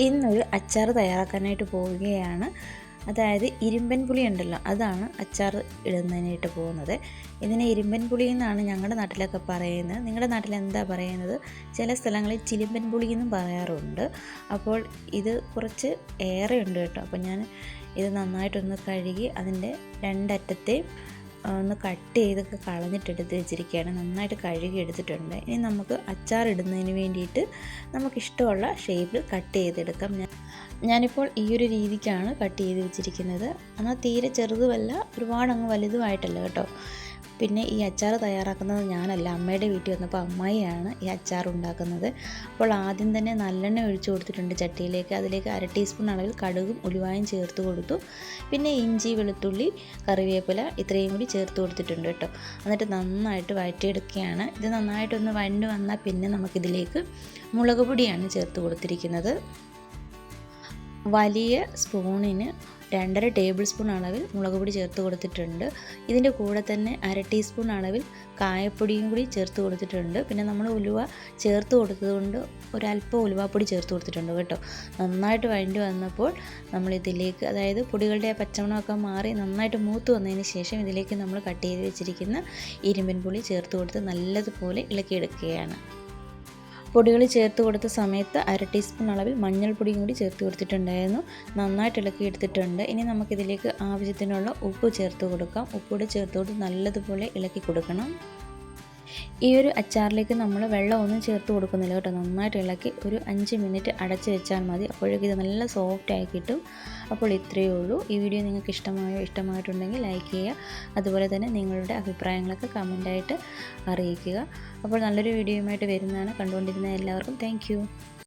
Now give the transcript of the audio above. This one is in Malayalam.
ഇന്നൊരു അച്ചാർ തയ്യാറാക്കാനായിട്ട് പോവുകയാണ്. അതായത് ഇരുമ്പൻ പുളി ഉണ്ടല്ലോ അതാണ് അച്ചാർ ഇടുന്നതിനായിട്ട് പോകുന്നത്. ഇതിനെ ഇരുമ്പൻ പുളി എന്നാണ് ഞങ്ങളുടെ നാട്ടിലൊക്കെ പറയുന്നത്. നിങ്ങളുടെ നാട്ടിൽ എന്താ പറയുന്നത്? ചില സ്ഥലങ്ങളിൽ ചിലിമ്പൻ പുളി എന്നും പറയാറുണ്ട്. അപ്പോൾ ഇത് കുറച്ച് ഏറെ ഉണ്ട് കേട്ടോ. അപ്പോൾ ഞാൻ ഇത് നന്നായിട്ടൊന്ന് കഴുകി അതിന്റെ രണ്ടറ്റത്തെയും ഒന്ന് കട്ട് ചെയ്തൊക്കെ കളഞ്ഞിട്ടെടുത്ത് വെച്ചിരിക്കുകയാണ്. നന്നായിട്ട് കഴുകി എടുത്തിട്ടുണ്ട്. ഇനി നമുക്ക് അച്ചാർ ഇടുന്നതിന് വേണ്ടിയിട്ട് നമുക്കിഷ്ടമുള്ള ഷേപ്പിൽ കട്ട് ചെയ്തെടുക്കാം. ഞാൻ ഞാനിപ്പോൾ ഈ ഒരു രീതിക്കാണ് കട്ട് ചെയ്ത് വെച്ചിരിക്കുന്നത്. എന്നാൽ തീരെ ചെറുതുമല്ല ഒരുപാട് അങ്ങ് വലുതുമായിട്ടല്ല കേട്ടോ. പിന്നെ ഈ അച്ചാർ തയ്യാറാക്കുന്നത് ഞാനല്ല അമ്മയുടെ വീട്ടിൽ വന്നപ്പോൾ അമ്മായിയാണ് ഈ അച്ചാർ ഉണ്ടാക്കുന്നത്. അപ്പോൾ ആദ്യം തന്നെ നല്ലെണ്ണ ഒഴിച്ചു കൊടുത്തിട്ടുണ്ട് ചട്ടിയിലേക്ക്. അതിലേക്ക് അര ടീസ്പൂൺ അളവിൽ കടുകും ഉലുവായും ചേർത്ത് കൊടുത്തു. പിന്നെ ഇഞ്ചി വെളുത്തുള്ളി കറിവേപ്പില ഇത്രയും കൂടി ചേർത്ത് കൊടുത്തിട്ടുണ്ട് കേട്ടോ. എന്നിട്ട് നന്നായിട്ട് വഴറ്റിയെടുക്കുകയാണ്. ഇത് നന്നായിട്ടൊന്ന് വഴണ്ട് വന്നാൽ പിന്നെ നമുക്കിതിലേക്ക് മുളക് പൊടിയാണ് ചേർത്ത് കൊടുത്തിരിക്കുന്നത്. വലിയ സ്പൂണിന് രണ്ടര ടേബിൾ സ്പൂൺ അളവിൽ മുളക് പൊടി ചേർത്ത് കൊടുത്തിട്ടുണ്ട്. ഇതിന്റെ കൂടെ തന്നെ അര ടീസ്പൂൺ അളവിൽ കായപ്പൊടിയും കൂടി ചേർത്ത് കൊടുത്തിട്ടുണ്ട്. പിന്നെ നമ്മൾ ഉലുവ ചേർത്ത് കൊടുത്തതുകൊണ്ട് ഒരല്പം ഉലുവാപ്പൊടി ചേർത്ത് കൊടുത്തിട്ടുണ്ട് കേട്ടോ. നന്നായിട്ട് വഴണ്ടി വന്നപ്പോൾ നമ്മൾ ഇതിലേക്ക് അതായത് പൊടികളുടെ ആ പച്ചമണമൊക്കെ മാറി നന്നായിട്ട് മൂത്ത് വന്നതിന് ശേഷം ഇതിലേക്ക് നമ്മൾ കട്ട് ചെയ്ത് വെച്ചിരിക്കുന്ന ഇരുമ്പൻ പുളി ചേർത്ത് കൊടുത്ത് നല്ലതുപോലെ ഇളക്കിയെടുക്കുകയാണ്. പൊടികൾ ചേർത്ത് കൊടുത്ത സമയത്ത് അര ടീസ്പൂൺ അളവിൽ മഞ്ഞൾപ്പൊടിയും കൂടി ചേർത്ത് കൊടുത്തിട്ടുണ്ടായിരുന്നു. നന്നായിട്ട് ഇളക്കി എടുത്തിട്ടുണ്ട്. ഇനി നമുക്കിതിലേക്ക് ആവശ്യത്തിനുള്ള ഉപ്പ് ചേർത്ത് കൊടുക്കാം. ഉപ്പൂടെ ചേർത്ത് കൊടുത്ത് നല്ലതുപോലെ ഇളക്കി കൊടുക്കണം. ഈ ഒരു അച്ചാറിലേക്ക് നമ്മൾ വെള്ളം ഒന്നും ചേർത്ത് കൊടുക്കുന്നില്ല കേട്ടോ. നന്നായിട്ട് ഇളക്കി ഒരു അഞ്ച് മിനിറ്റ് അടച്ച് വെച്ചാൽ മതി. അപ്പോഴേക്കും ഇത് നല്ല സോഫ്റ്റ് ആയി കിട്ടും. അപ്പോൾ ഇത്രയേ ഉള്ളൂ. ഈ വീഡിയോ നിങ്ങൾക്ക് ഇഷ്ടമായോ ഇഷ്ടമായിട്ടുണ്ടെങ്കിൽ ലൈക്ക് ചെയ്യുക. അതുപോലെ തന്നെ നിങ്ങളുടെ അഭിപ്രായങ്ങളൊക്കെ കമന്റായിട്ട് അറിയിക്കുക. അപ്പോൾ നല്ലൊരു വീഡിയോയുമായിട്ട് വരുന്നതാണ് കണ്ടുകൊണ്ടിരുന്ന എല്ലാവർക്കും. താങ്ക്